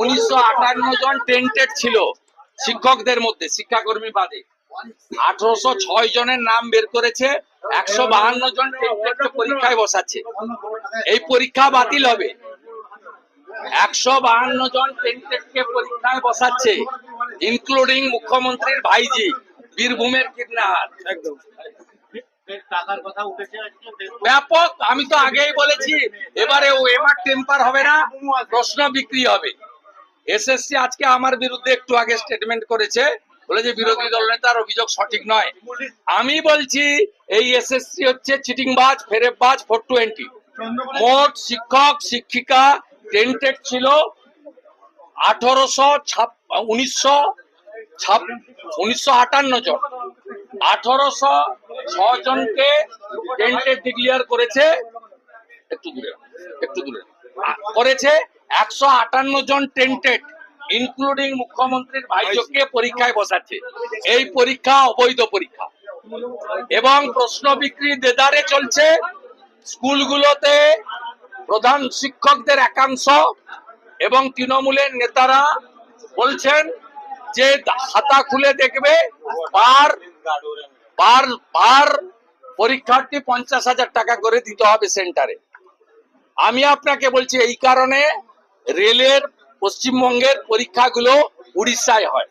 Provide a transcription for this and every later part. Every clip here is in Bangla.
উনিশশো আটান্ন জন টেন্টেড ছিল শিক্ষকদের মধ্যে শিক্ষাকর্মী বাদে। আঠারোশো ছয় জনের নাম বের করেছে একশো বাহান্ন জন পরীক্ষায় বসাচ্ছে। এই পরীক্ষা বাতিল হবে। একশো বাহান্ন জন টেন্টেডকে পরীক্ষায় বসাচ্ছে ইনক্লুডিং মুখ্যমন্ত্রীর ভাইজি বীরভূমের আজকে ব্যাপক, আমি তো আগেই বলেছি, এবারে ও এমার টেম্পার হবে না, প্রশ্ন বিক্রি হবে। এসএসসি আজকে আমার বিরুদ্ধে একটু আগে স্টেটমেন্ট করেছে, বলে যে বিরোধী দল নেতার অভিযোগ সঠিক নয়। আমি বলছি, এই এসএসসি হচ্ছে চিটিংবাজ, ফেরেববাজ ফোর টোয়েন্টি মোট শিক্ষক, শিক্ষিকা টেন্টেড ছিল আঠারোশো উনিশশো উনিশশো আটান্ন জন। আঠারোশো ছ জনকে টেন্টেড ডিক্লিয়ার করেছে, একটু দূরে একটু দূরে করেছে একশো আটান্ন জন টেন্টেড ইনক্লুডিং মুখ্যমন্ত্রীর ভাইজোকে পরীক্ষায় বসাচ্ছে। এই পরীক্ষা অবৈধ পরীক্ষা। এবং প্রশ্ন বিক্রি দেদারে চলছে, স্কুলগুলোতে প্রধান শিক্ষকদের একাংশ এবং তৃণমূলের নেতারা বলছেন যে খাতা খুলে দেখবে পার পার পার পরীক্ষার্থী পঞ্চাশ হাজার টাকা করে দিতে হবে সেন্টারে। আমি আপনাকে বলছি এই কারণে রেলের পশ্চিমবঙ্গের পরীক্ষাগুলো উড়িষ্যায় হয়।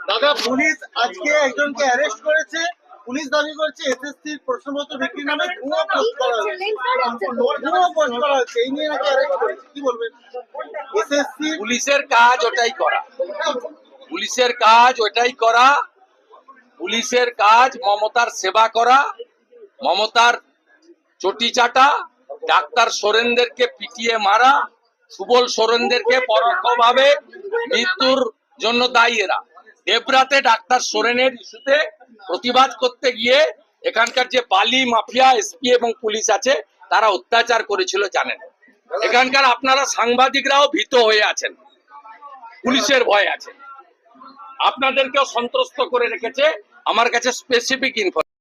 দাদা পুলিশ আজকে একজনকে অ্যারেস্ট করেছে। পুলিশ দাবি করছে এসএসসি প্রশ্নপত্র বিক্রির নামে ভুয়ো পোস্ট করা হয়েছে। ভুয়ো পোস্ট করা হচ্ছে এই নিয়ে নাকি অ্যারেস্ট করেছে কি বলবেন? এসএসসি পুলিশের কাজ ওটাই করা। পুলিশের কাজ ওটাই করা পুলিশের কাজ মমতার সেবা করা, মমতার চটি চাটা, ডাক্তার সোরেনদেরকে পিটিয়ে মারা, সুবল সোরেনদেরকে পরোক্ষভাবে মৃত্যুর জন্য দায়ী এরা। দেবরাতে ডাক্তার সোরেনের ইস্যুতে প্রতিবাদ করতে গিয়ে এখানকার যে বালি মাফিয়া, এসপি এবং পুলিশ আছে, তারা অত্যাচার করেছিল জানেন। এখানকার আপনারা সাংবাদিকরাও ভীত হয়ে আছেন। পুলিশের ভয় আছে। আপনাদেরকেও সন্ত্রস্ত করে রেখেছে। আমার কাছে স্পেসিফিক ইনফরমেশন